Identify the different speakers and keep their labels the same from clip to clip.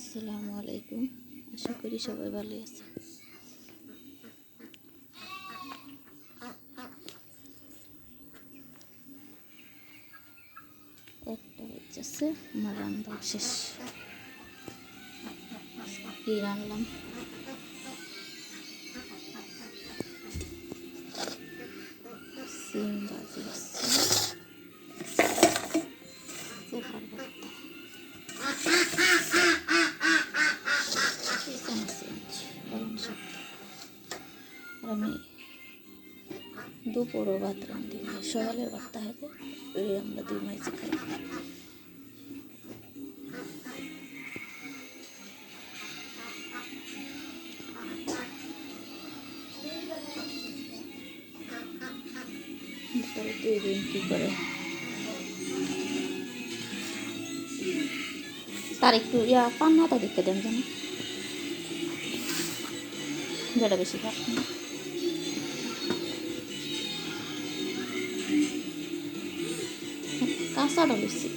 Speaker 1: আসসালামু আলাইকুম। আশা করি সবাই ভালো আছে একটা হচ্ছে আমার রান্না শেষ। কি রান্নাম? সিম ভাজি আমি দুপুরও ভাত রান্ধি না সকালের ভাতটা হয়েছে ওই আমরা দুই মাইজে খাই। তারপরে দুই দিন কী করে? তার একটু ইয়া পান্নাটা দেখতে দেন যেন যেটা বেশি খাট কাঁচাটা বেশি।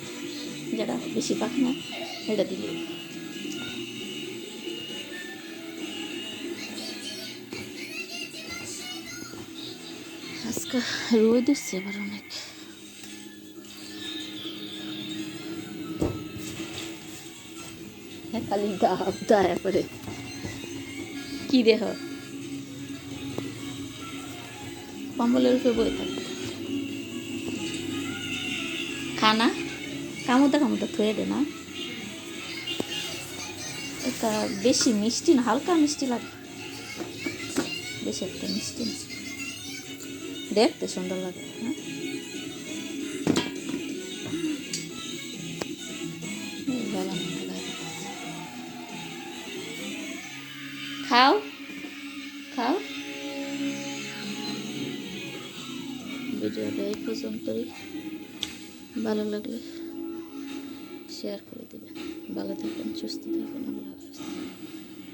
Speaker 1: যেটা বেশি পাক না, এটা দিলে আজকে রোদ উঠছে এবার অনেক। খালি ডাব দয়া করে। কি দেহ কম্বলের উপরে বই থাকবে খানা। কামুতা কামুতা থয়ে দে না। এটা বেশি মিষ্টি না, হালকা মিষ্টি লাগে। বেশি একটা মিষ্টি না। দেখতে সুন্দর লাগে হ্যাঁ। খাও খাও। ভিডিওটা এই পর্যন্তই। ভালো লাগলে শেয়ার করে দেবেন। ভালো থাকবেন সুস্থ থাকবেন আল্লাহ হাফিজ।